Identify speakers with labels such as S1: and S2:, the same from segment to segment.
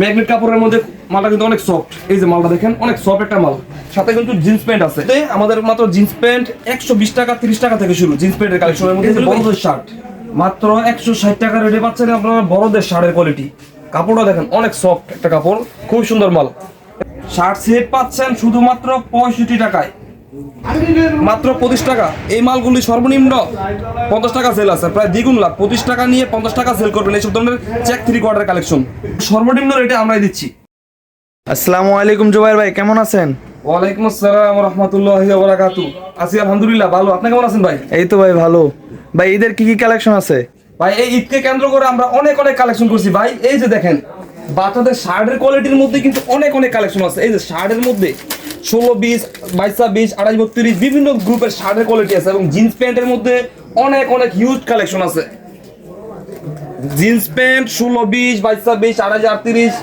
S1: Magnet কাপড়ের মধ্যে মালটা কিন্তু অনেক সফট এই যে মালটা দেখেন অনেক সফট একটা মাল। সাথে কিন্তু জিন্স প্যান্ট আছে। আমাদের মাত্র জিন্স প্যান্ট একশো বিশ টাকা তিরিশ টাকা থেকে শুরু। জিন্স প্যান্টের কালেকশনের মধ্যে বড়দের শার্ট মাত্র একশো ষাট টাকা রেটে পাচ্ছেন আপনারা বড়দের শার্টের কোয়ালিটি কাপড়টা দেখেন অনেক সফট একটা কাপড়। খুব সুন্দর মাল। শার্ট সেট পাচ্ছেন শুধুমাত্র পঁয়ষট্টি টাকায়। মাত্র পঁচিশ টাকা। এই মালগুলি সর্বনিম্ন পঞ্চাশ টাকা সেল আছে। প্রায় দ্বিগুণ লাভ। পঁচিশ টাকা নিয়ে পঞ্চাশ টাকা সেল করবেন। এইসব ধরনের চেক থ্রি কোয়ার্টার কালেকশন সর্বনিম্ন রেটে আমরাই দিচ্ছি।
S2: আসসালামু আলাইকুম জুবাইর ভাই কেমন আছেন?
S1: ওয়ালাইকুম আসসালাম রহমতুল্লাহ বারাকাতু। আছি আলহামদুলিল্লাহ ভালো। আপনি কেমন আছেন ভাই?
S2: এই তো ভাই ভালো। ভাই ঈদের কি কি কালেকশন আছে?
S1: ভাই এই ঈদকে কেন্দ্র করে আমরা অনেক অনেক কালেকশন করছি। ভাই এই যে দেখেন বাচ্চাদের শার্টের কোয়ালিটির মধ্যে কিন্তু অনেক অনেক কালেকশন আছে। এই যে শার্টের মধ্যে ষোলো বিশ বাইশ বিশ আড়াই বত্রিশ বিভিন্ন গ্রুপের শার্টের কোয়ালিটি আছে এবং জিন্স প্যান্টের মধ্যে অনেক অনেক হিউজ কালেকশন আছে। জিন্স প্যান্ট ষোলো বিশ বাইশ বিশ আড়াই আটত্রিশ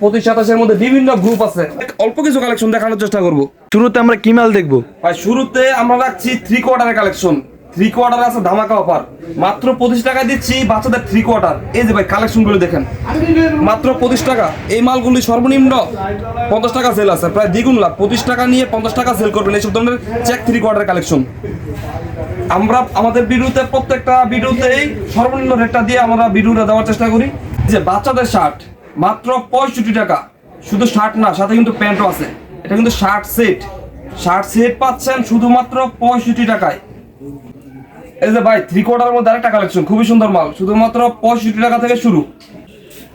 S1: পঁচিশ সাতাশের মধ্যে বিভিন্ন গ্রুপ আছে। অল্প কিছু কালেকশন দেখানোর চেষ্টা করব।
S2: শুরুতে আমরা কি মাল দেখব?
S1: ভাই শুরুতে আমরা রাখছি থ্রি কোয়ার্টারের কালেকশন থ্রি কোয়ার্টার আছে, ধামাকা অফার মাত্র পঁচিশ টাকা দিচ্ছি বাচ্চাদের থ্রি কোয়ার্টার এই যে ভাই কালেকশনগুলো দেখেন। মাত্র পঁচিশ টাকা। এই মালগুলি সর্বনিম্ন পঞ্চাশ টাকা সেল আছে। প্রায় দ্বিগুণ লাভ। পঁচিশ টাকা নিয়ে পঞ্চাশ টাকা সেল করবেন। এইসব ধরনের চেক থ্রি কোয়ার্টার কালেকশন আমরা আমাদের ভিডিওতে, প্রত্যেকটা ভিডিওতেই সর্বনিম্ন রেটটা দিয়ে আমরা ভিডিওটা দেওয়ার চেষ্টা করি। যে বাচ্চাদের শার্ট মাত্র পঁয়ষট্টি টাকা। শুধু শার্ট না, সাথে কিন্তু প্যান্টও আছে। এটা কিন্তু শার্ট সেট শার্ট সেট পাচ্ছেন শুধুমাত্র পঁয়ষট্টি টাকায়। এই যে ভাই থ্রি কোয়ার্টার মধ্যে আরেকটা কালেকশন খুবই সুন্দর মাল, শুধুমাত্র পঁয়ষট্টি টাকা থেকে শুরু।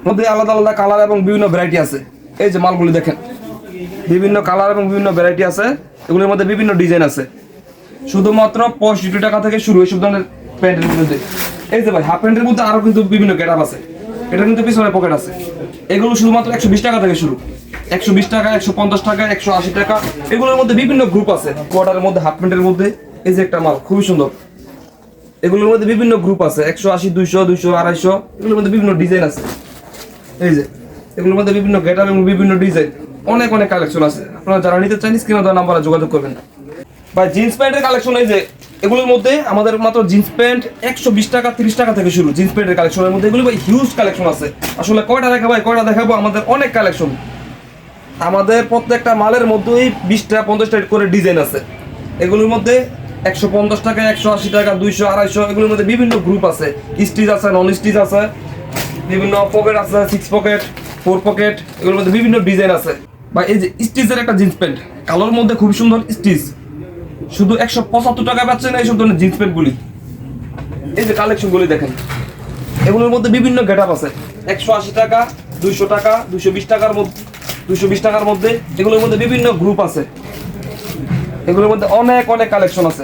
S1: মধ্যে আলাদা আলাদা কালার এবং বিভিন্ন ভ্যারাইটি আছে। এই যে মালগুলি দেখেন, বিভিন্ন কালার এবং বিভিন্ন ভ্যারাইটি আছে। এগুলোর মধ্যে বিভিন্ন ডিজাইন আছে। শুধুমাত্র পঁয়ষট্টি টাকা থেকে শুরু এইসব ধরনের প্যান্টের মধ্যে। এই যে ভাই হাফ প্যান্টের মধ্যে আরও কিন্তু বিভিন্ন গেট আছে। এটা কিন্তু পিছনে পকেট আছে। এগুলো শুধুমাত্র একশো বিশ টাকা থেকে শুরু। একশো বিশ টাকা, একশো পঞ্চাশ টাকা, একশো আশি টাকা, এগুলোর মধ্যে বিভিন্ন গ্রুপ আছে। কোয়ার্টারের মধ্যে হাফ প্যান্টের মধ্যে। এই যে একটা মাল, খুবই সুন্দর। এগুলোর মধ্যে বিভিন্ন গ্রুপ আছে। একশো আশি, দুইশো দুইশো, আড়াইশো। এগুলোর মধ্যে বিভিন্ন ডিজাইন আছে। এই যে, এগুলোর মধ্যে বিভিন্ন গেটার এবং বিভিন্ন ডিজাইন অনেক অনেক কালেকশন আছে। আপনারা যারা নিতে চান স্ক্রিনে দেওয়া নাম্বারে যোগাযোগ করবেন। বা জিন্স প্যান্টের কালেকশন এই যে, এগুলোর মধ্যে আমাদের মাত্র জিন্স প্যান্ট একশো বিশ টাকা, তিরিশ টাকা থেকে শুরু জিন্স প্যান্টের কালেকশনের মধ্যে। এগুলো ভাই হিউজ কালেকশন আছে। আসলে কয়টা দেখাবো কয়টা দেখাবো? আমাদের অনেক কালেকশন আমাদের প্রত্যেকটা মালের মধ্যেই বিশটা, পঞ্চাশটা করে ডিজাইন আছে। এগুলোর মধ্যে একশো পঞ্চাশ টাকা, একশো আশি টাকা, দুইশো, আড়াইশো, এগুলোর মধ্যে বিভিন্ন গ্রুপ আছে। স্টিচ আছে নন স্টিচ আছে, বিভিন্ন পকেট আছে সিক্স পকেট ফোর পকেট এগুলোর মধ্যে বিভিন্ন ডিজাইন আছে। বা এই যে স্টিচের একটা জিন্স প্যান্ট কালোর মধ্যে খুব সুন্দর স্টিচ শুধু একশো পঁচাত্তর টাকা পাচ্ছেন এইসব ধরনের জিন্স প্যান্টগুলি এই যে কালেকশনগুলি দেখেন, এগুলোর মধ্যে বিভিন্ন গেট আছে। একশো আশি টাকা, দুইশো টাকা, দুইশো বিশ টাকার মধ্যে, দুইশো বিশ টাকার মধ্যে এগুলোর মধ্যে বিভিন্ন গ্রুপ আছে। এগুলোর মধ্যে অনেক অনেক কালেকশন আছে।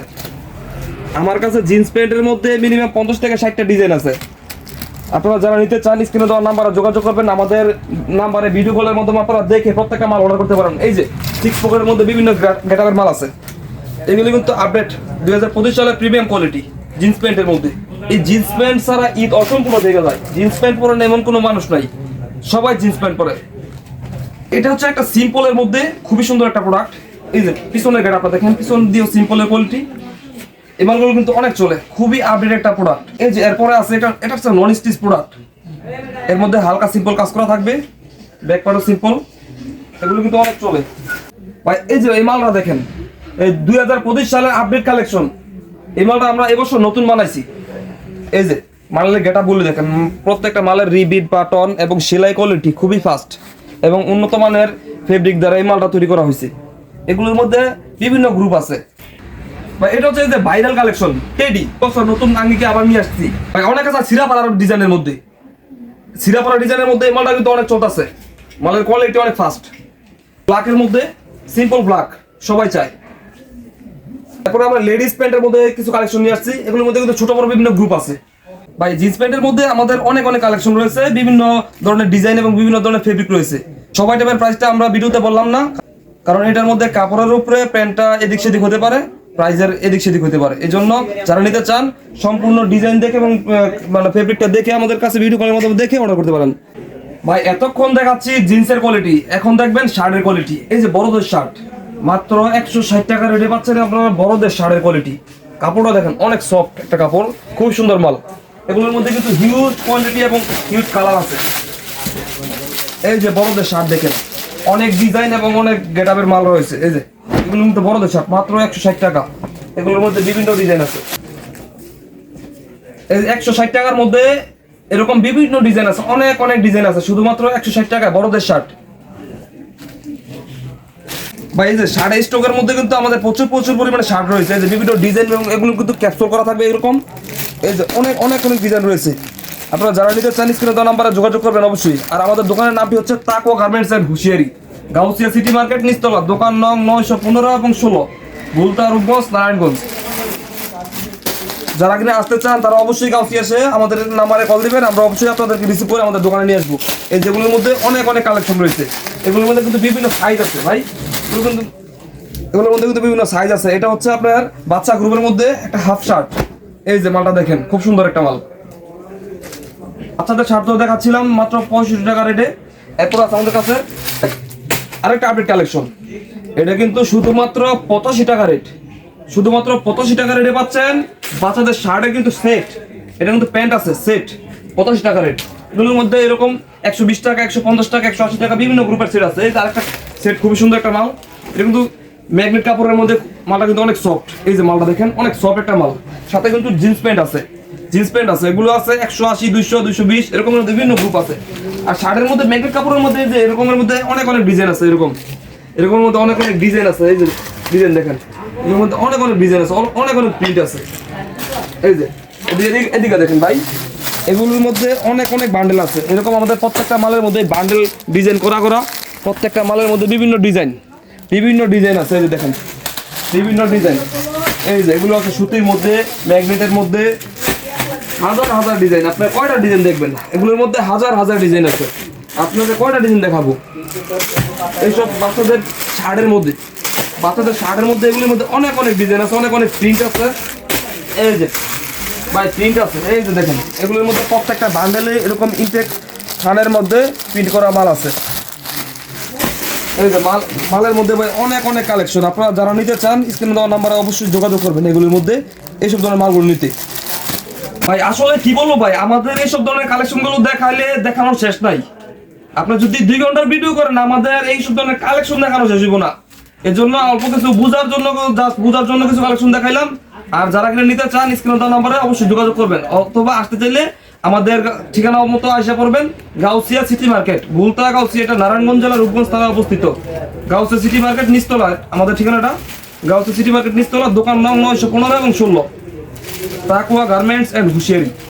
S1: আমার কাছে জিন্স প্যান্টের মধ্যে মিনিমাম পঞ্চাশ থেকে ষাটটা ডিজাইন আছে। আপনারা যারা নিতে চান, স্ক্রিনে দেওয়ার নাম্বারে যোগাযোগ করবেন। আমাদের নাম্বারে ভিডিও কলের মাধ্যমে আপনারা দেখে প্রত্যেকটা মাল অর্ডার করতে পারেন। এই যে সিক্স পকেটের মধ্যে বিভিন্ন গেটারের মাল আছে। এগুলি কিন্তু আপডেট দুই হাজার পঁচিশ সালের প্রিমিয়াম কোয়ালিটি জিন্স প্যান্টের মধ্যে। এই জিন্স প্যান্ট ছাড়া ঈদ অসম্পূর্ণ থেকে যায়। জিন্স প্যান্ট পরেন এমন কোনো মানুষ নাই। সবাই জিন্স প্যান্ট পরে। এটা হচ্ছে একটা সিম্পলের মধ্যে খুবই সুন্দর একটা প্রোডাক্ট এই যে পিছনের গেট আপনারা দেখেন, পিছন দিয়েও সিম্পলের কোয়ালিটি এই মালগুলো কিন্তু অনেক চলে, খুবই আপডেট একটা প্রোডাক্ট এই যে এরপরে আছে, এটা এটা হচ্ছে নন স্টিচ প্রোডাক্টের মধ্যে হালকা সিম্পল কাজ করা থাকবে ব্যাক পার্টও সিম্পল এগুলো কিন্তু অনেক চলে। ভাই, এই যে এই মালটা দেখেন, এই দুই হাজার পঁচিশ সালের আপডেট কালেকশন এই মালটা আমরা এবছর নতুন বানাইছি। এই যে, মালের গেটা বলে দেখেন প্রত্যেকটা মালের রিবিট বাটন এবং সেলাই কোয়ালিটি খুবই ফাস্ট এবং উন্নত মানের ফেব্রিক দ্বারা এই মালটা তৈরি করা হয়েছে। এগুলোর মধ্যে বিভিন্ন গ্রুপ আছে। বা এটা হচ্ছে যে ভাইরাল কালেকশন টেডি বছর নতুন আঙ্গিকে আবার নিয়ে আসছি। ভাই অনেক আছে সিরাপাড়ার ডিজাইনের মধ্যে। সিরাপাড়া ডিজাইনের মধ্যে মালটা কিন্তু অনেক চলতেছে মালের কোয়ালিটি অনেক ফাস্ট ব্ল্যাকের মধ্যে সিম্পল ব্ল্যাক সবাই চায়। তারপরে আমরা লেডিস প্যান্টের মধ্যে কিছু কালেকশন নিয়ে আসছি। এগুলোর মধ্যে কিন্তু ছোট বড় বিভিন্ন গ্রুপ আছে। ভাই জিন্স প্যান্টের মধ্যে আমাদের অনেক অনেক কালেকশন রয়েছে। বিভিন্ন ধরনের ডিজাইন এবং বিভিন্ন ধরনের ফেব্রিক রয়েছে। সবাই টাইপের প্রাইসটা আমরা ভিডিওতে বললাম না। কারণ এটার মধ্যে কাপড়ের উপরে প্যান্টটা এদিক সেদিক হতে পারে, প্রাইজের এদিক সেদিক হতে পারে। এই জন্য যারা নিতে চান, সম্পূর্ণ ডিজাইন দেখে এবং মানে ফেব্রিকটা দেখে আমাদের কাছে ভিডিও কলের মাধ্যমে দেখে অর্ডার করতে পারেন। ভাই, এতক্ষণ দেখাচ্ছি জিন্সের কোয়ালিটি এখন দেখবেন শার্টের কোয়ালিটি এই যে বড়দের শার্ট, মাত্র একশো ষাট টাকা রেটে পাচ্ছেন আপনারা বড়দের শার্টের কোয়ালিটি কাপড়টা দেখেন, অনেক সফট একটা কাপড়, খুব সুন্দর মাল। এগুলোর মধ্যে কিন্তু হিউজ কোয়ান্টিটি এবং হিউজ কালার আছে। এই যে বড়দের শার্ট দেখেন। অনেক ডিজাইন এবং অনেক গেট গেটআপের মাল রয়েছে। এই যে, এগুলোর মধ্যে বড়দের শার্ট মাত্র একশো ষাট টাকা। এগুলোর মধ্যে বিভিন্ন ডিজাইন আছে। একশো ষাট টাকার মধ্যে এরকম বিভিন্ন ডিজাইন আছে, অনেক অনেক ডিজাইন আছে, শুধুমাত্র একশো ষাট টাকা বড়দের শার্ট বা এই যে শার্ট স্টকের মধ্যে কিন্তু আমাদের প্রচুর প্রচুর পরিমাণে শার্ট রয়েছে। এই যে বিভিন্ন ডিজাইন এবং এগুলো কিন্তু ক্যাপচুর করা থাকবে এরকম। এই যে অনেক অনেক অনেক ডিজাইন রয়েছে। আপনারা যারা নিতে চান স্ক্রিনে দেওয়া নাম্বারে যোগাযোগ করবেন অবশ্যই। আর আমাদের দোকানের নামটি হচ্ছে তাকো garments and হুশিয়ারি। Gausia city market নিচতলা দোকান নং নয়শো পনেরো এবং ষোলো ভুলতা রূপগঞ্জ নারায়ণগঞ্জ। যারা কিনে আসতে চান, তারা অবশ্যই কাউসি এসে আমাদের নাম্বারে কল দিবেন। আমরা অবশ্যই আপনাদেরকে রিসিভ করে আমাদের দোকানে নিয়ে আসব। এই যেগুলোর মধ্যে অনেক অনেক কালেকশন রয়েছে। এগুলোর মধ্যে কিন্তু বিভিন্ন সাইজ আছে, ভাই। এগুলো কিন্তু, এগুলোর মধ্যে কিন্তু বিভিন্ন সাইজ আছে। এটা হচ্ছে আপনার বাচ্চা গ্রুপের মধ্যে একটা হাফ শার্ট এই যে মালটা দেখেন, খুব সুন্দর একটা মাল। বাচ্চাদের শার্ট দেখাচ্ছিলাম, মাত্র পঁয়ষট্টি টাকা রেটে এরপর আছে আমাদের কাছে আরেকটা আপডেট কালেকশন এটা কিন্তু শুধুমাত্র পঁচাশি টাকা রেট শুধুমাত্র পঁচাশি টাকা রেটে পাচ্ছেন, বাচ্চাদের শার্টের কিন্তু সেট এটা কিন্তু প্যান্ট আছে সেট পঁচাশি টাকা রেট এগুলোর মধ্যে এরকম একশো বিশ টাকা, একশো পঞ্চাশ টাকা, একশো আশি টাকা বিভিন্ন গ্রুপের সেট আছে। যে আরেকটা সেট খুবই সুন্দর একটা মাল। এটা কিন্তু ম্যাগনেট কাপড়ের মধ্যে মালটা কিন্তু অনেক সফট এই যে মালটা দেখেন, অনেক সফট একটা মাল। সাথে কিন্তু জিন্স প্যান্ট আছে। জিন্স প্যান্ট আছে, এগুলো আছে একশো আশি, দুইশো দুইশো বিশ এরকম বিভিন্ন গ্রুপ আছে। আর শার্টের মধ্যে ম্যাগনেট কাপড়ের মধ্যে যে এরকমের মধ্যে অনেক অনেক ডিজাইন আছে, এরকম। এরকমের মধ্যে অনেক অনেক ডিজাইন আছে, এই যে ডিজাইন দেখেন। এর মধ্যে অনেক অনেক ডিজাইন আছে অনেক- অনেক প্রিন্ট আছে। এই যে এদিকে- এদিকে দেখেন ভাই। এগুলোর মধ্যে অনেক অনেক বান্ডেল আছে। এরকম আমাদের প্রত্যেকটা মালের মধ্যে বান্ডেল ডিজাইন করা করা, প্রত্যেকটা মালের মধ্যে বিভিন্ন ডিজাইন বিভিন্ন ডিজাইন আছে, এই যে দেখেন। বিভিন্ন ডিজাইন এই যে, এগুলো আছে সুতির মধ্যে ম্যাগনেটের মধ্যে হাজার হাজার ডিজাইন আপনার কয়টা ডিজাইন দেখবেন? এগুলোর মধ্যে হাজার হাজার ডিজাইন আছে। আপনাদের কয়টা ডিজাইন দেখাবো? এইসব বাচ্চাদের শার্টের মধ্যে, বাচ্চাদের শার্টের মধ্যে এগুলোর মধ্যে অনেক অনেক ডিজাইন আছে, অনেক অনেক প্রিন্ট আছে। এই যে, ভাই প্রিন্ট আছে। এই যে দেখেন, এগুলোর মধ্যে প্রত্যেকটা বান্ডেলে এরকম ইনটেক থানের মধ্যে প্রিন্ট করা মাল আছে। এই যে মাল, মালের মধ্যে ভাই অনেক অনেক কালেকশন আপনারা যারা নিতে চান স্ক্রিনে দেওয়া নাম্বারে অবশ্যই যোগাযোগ করবেন এগুলোর মধ্যে, এইসব ধরনের মালগুলো নিতে। ভাই, আসলে কি বলব ভাই, আমাদের এইসব ধরনের কালেকশনগুলো দেখাইলে দেখানোর শেষ নাই। আপনি যদি দুই ঘণ্টার ভিডিও করেন, আমাদের এইসব ধরনের কালেকশন দেখানো শেষ হইব না। এর জন্য অল্প কিছু বোঝার জন্য বোঝার জন্য কিছু কালেকশন দেখাইলাম। আর যারা কিনে নিতে চান স্ক্রিনে দেওয়া নাম্বারে অবশ্যই যোগাযোগ করবেন। অথবা আসতে চাইলে আমাদের ঠিকানা মতো আসা পড়বেন, গাউসিয়া সিটি মার্কেট ভুলতা গাউসিয়া, এটা নারায়ণগঞ্জ জেলার রূপগঞ্জ থানায় অবস্থিত। গাউসিয়া সিটি মার্কেট নিচতলায়, আমাদের ঠিকানাটা। গাউসিয়া সিটি মার্কেট নিচতলা, দোকান নং নয়শো পনেরো এবং ষোলো। তাকুয়া গার্মেন্টস অ্যান্ড হুশিয়ারি